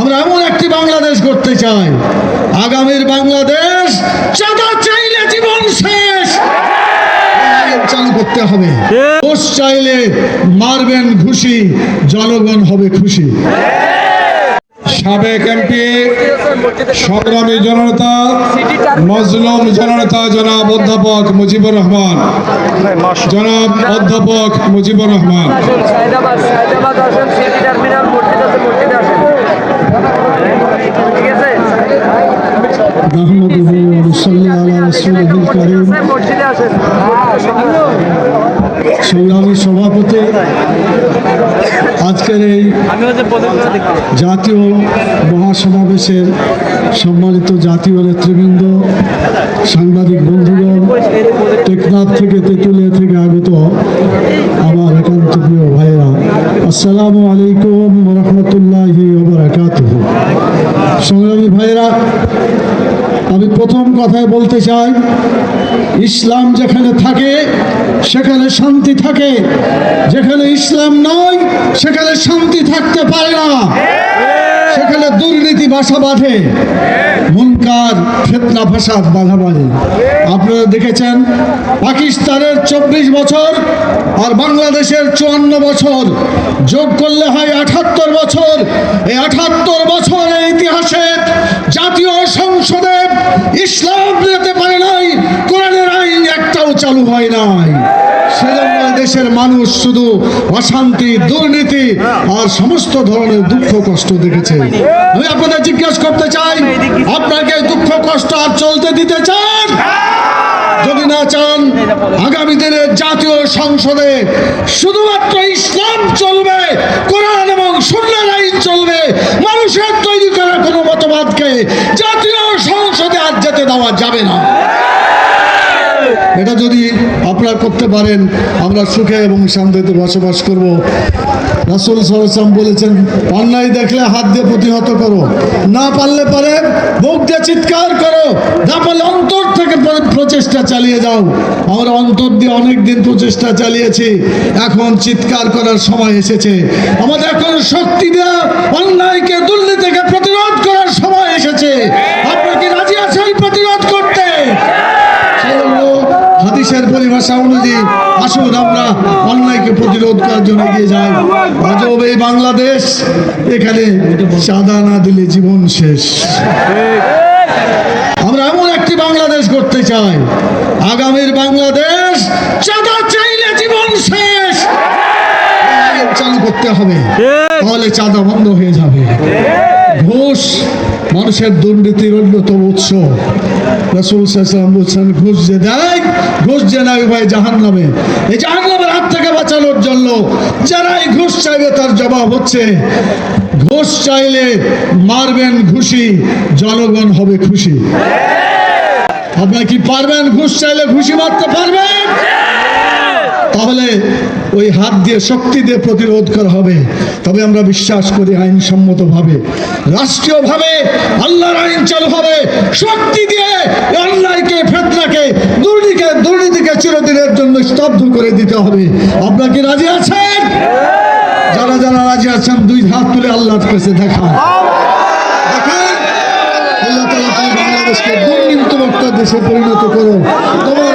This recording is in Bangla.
আমরা এমন একটি বাংলাদেশ করতে চাই। আগামীর বাংলাদেশ চাঁদা চাইলে জীবন শেষ। চালু করতে হবে। দোষ চাইলে মারবেন ঘুষি, জনগণ হবে খুশি। সাবেক এমপি, সংগ্রামী জননেতা, মজলুম জননেতা জনাব অধ্যাপক মুজিবুর রহমান। জনাব অধ্যাপক মুজিবুর রহমান। সংগ্রামী সভাপতি। আজকের এই জাতীয় মহাসমাবেশের সম্মানিত জাতীয় নেতৃবৃন্দ, সাংবাদিক বন্ধুগণ, টেকনাফ থেকে তেঁতুলিয়া থেকে আগত আমার একান্ত প্রিয় ভাইরা আসসালামু আলাইকুম রহমতুল্লাহি সংগ্রামী ভাইরা আমি প্রথম কথায় বলতে চাই ইসলাম যেখানে থাকে, সেখানে শান্তি থাকে। যেখানে ইসলাম নয় সেখানে শান্তি থাকতে পারে না। সেখানে দুর্নীতি বাসা বাঁধে। মুনকার, ফেতনা, ফাসাদ, বাধা আপনারা দেখেছেন, পাকিস্তানের চব্বিশ বছর আর বাংলাদেশের চুয়ান্ন বছর। যোগ করলে হয় আঠাত্তর বছর। এই আঠাত্তর বছরের হয় নাই। সেজন্য দেশের মানুষ শুধু অশান্তি, দুর্নীতি আর সমস্ত ধরনের দুঃখ, কষ্ট দেখেছে। আমি আপনাদের জিজ্ঞাসা করতে চাই, আপনাকে দুঃখ, কষ্ট আর চলতে দিতে চান? যদি না চান, আগামী দিনে জাতীয় সংসদে শুধুমাত্র ইসলাম চলবে, কোরআন এবং সুন্নার আইন চলবে, মানুষের তৈরি করা কোনো মতবাদকে জাতীয় সংসদে আর যেতে দেওয়া যাবে না। এটা যদি আপনারা করতে পারেন, আমরা সুখে এবং শান্তিতে বসবাস করব। রাসুল সরসাম বলেছেন, অন্যায় দেখলে হাত দিয়ে প্রতিহত করো। না পারলে পারে বুক দিয়ে চিৎকার করো। না পারলে অন্তর থেকে প্র- প্রচেষ্টা চালিয়ে যাও। আমরা অন্তর দিয়ে অনেক দিন প্রচেষ্টা চালিয়েছি। এখন চিৎকার করার সময় এসেছে। আমাদের এখন শক্তি দেওয়া অন্যায়কে দুর্নীতিকে পরিভাষা অনুযায়ী আসুন আমরা অন্যায়কে প্রতিরোধ করার জন্য এগিয়ে যাই। আজব এই বাংলাদেশ। এখানে চাঁদা না দিলে জীবন শেষ। আমরা এমন একটি বাংলাদেশ করতে চাই। আগামীর বাংলাদেশ ঘুষ মানুষের দুর্নীতির অন্যতম উৎস। রসুল সাল্লাম বলছেন, ঘুষ যে দেয় ঘুষ যে নেয় ভাই জাহান নামে এই জাহান নামের হাত থেকে বাঁচানোর জন্য যারাই ঘুষ চাইবে, তার জবাব হচ্ছে, ঘুষ চাইলে মারবেন ঘুষি, জনগণ হবে খুশি। আপনারা কি পারবেন? ঘুষ চাইলে ঘুষি মারতে পারবেন? তাহলে ওই হাত দিয়ে শক্তি দিয়ে প্রতিরোধ করা হবে। তবে আমরা বিশ্বাস করি আইনসম্মতভাবে, রাষ্ট্রীয়ভাবে, আল্লাহর আইন চালু হবে। শক্তি দিয়ে অন্যায়কে ফেতনাকে দুর্নীতিকে দুর্নীতিকে চিরদিনের জন্য স্তব্ধ করে দিতে হবে। আপনারা কি রাজি আছেন? যারা যারা রাজি আছেন, দুই হাত তুলে আল্লাহর কাছে দেখান। বাংলাদেশকে দুর্নীতিমুক্ত দেশে পরিণত করো তোমার